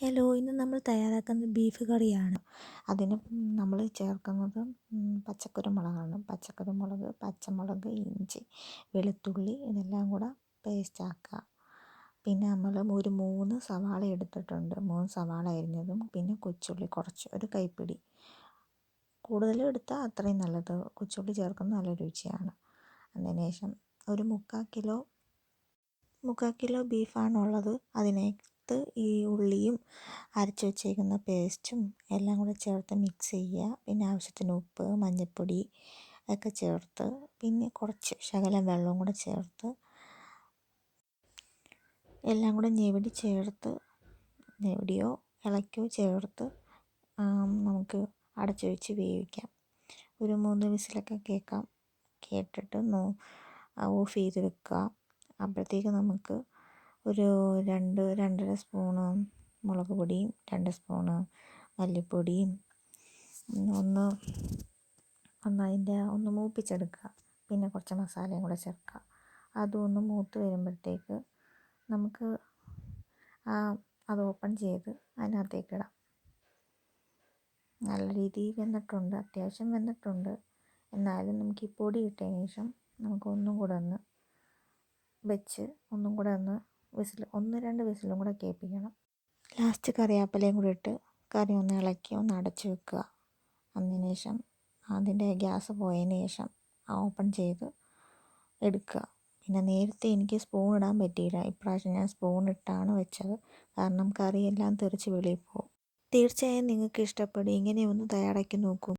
Hello ഇന്ന് നമ്മൾ തയ്യാറാക്കുന്നത് ബീഫ് കറിയാണ്. അതിന് നമ്മൾ ചേർക്കുന്നത് പച്ചക്കുരുമുളകാണ്. പച്ചക്കുരുമുളക് പച്ചമുളക് ഇഞ്ചി വെളുത്തുള്ളി ഇതെല്ലാം കൂടെ പേസ്റ്റ് ആക്കുക. പിന്നെ നമ്മൾ ഒരു മൂന്ന് സവാള എടുത്തിട്ടുണ്ട്. മൂന്ന് സവാള അരിഞ്ഞതും പിന്നെ കൊച്ചുള്ളി കുറച്ച് ഒരു കൈപ്പിടി. കൂടുതലും എടുത്താൽ അത്രയും നല്ലത്. കൊച്ചുള്ളി ചേർക്കുന്നത് നല്ല രുചിയാണ്. അതിന് ശേഷം ഒരു മുക്കാൽ കിലോ മുക്കാൽ കിലോ ബീഫാണുള്ളത് അതിനകത്ത് ഈ ഉള്ളിയും അരച്ച് വെച്ചേക്കുന്ന പേസ്റ്റും എല്ലാം കൂടെ ചേർത്ത് മിക്സ് ചെയ്യുക. പിന്നെ ആവശ്യത്തിന് ഉപ്പ് മഞ്ഞൾപ്പൊടി ഒക്കെ ചേർത്ത് പിന്നെ കുറച്ച് ശകലം വെള്ളവും കൂടെ ചേർത്ത് എല്ലാം കൂടെ ഞെവിടി ചേർത്ത് ഞെവിടിയോ ഇളക്കിയോ ചേർത്ത് നമുക്ക് അടച്ചു വെച്ച് വേവിക്കാം. ഒരു മൂന്ന് വിസിലൊക്കെ കേൾക്കാം. കേട്ടിട്ട് നോ ഓഫ് ചെയ്ത് വെക്കുക. അപ്പോഴത്തേക്ക് നമുക്ക് ഒരു രണ്ട് രണ്ടര സ്പൂണ് മുളക് പൊടിയും രണ്ട് സ്പൂണ് മല്ലിപ്പൊടിയും. ഒന്ന് ഒന്ന് അതിന്റെ ഒന്ന് മൂപ്പിച്ചെടുക്കുക. പിന്നെ കുറച്ച് മസാലയും കൂടെ ചേർക്കുക. അതും ഒന്ന് മൂത്ത് വരുമ്പോഴത്തേക്ക് നമുക്ക് ആ അത് ഓപ്പൺ ചെയ്ത് അതിനകത്തേക്ക് ഇടാം. നല്ല രീതിയിൽ വെന്തിട്ടുണ്ട് അത്യാവശ്യം വെന്തിട്ടുണ്ട്. എന്നാലും നമുക്ക് ഈ പൊടി ഇട്ടതിന് ശേഷം നമുക്ക് ഒന്നും കൂടെ ഒന്ന് വെച്ച് ഒന്നും കൂടെ ഒന്ന് വിസിൽ ഒന്ന് രണ്ട് വിസിലും കൂടെ കേൾപ്പിക്കണം. ലാസ്റ്റ് കറിവേപ്പിലയും കൂടി ഇട്ട് കറി ഒന്ന് ഇളക്കി ഒന്ന് അടച്ചു വെക്കുക. അതിന് ശേഷം അതിന്റെ ഗ്യാസ് പോയതിന് ശേഷം ഓപ്പൺ ചെയ്ത് എടുക്കുക. പിന്നെ നേരത്തെ എനിക്ക് സ്പൂൺ ഇടാൻ പറ്റിയില്ല. ഇപ്രാവശ്യം ഞാൻ സ്പൂൺ ഇട്ടാണ് വെച്ചത്. കാരണം കറിയെല്ലാം തെറിച്ച് വെളിയിൽ പോകും. തീർച്ചയായും നിങ്ങൾക്ക് ഇഷ്ടപ്പെടും. ഇങ്ങനെ ഒന്ന് തയ്യാറാക്കി നോക്കൂ.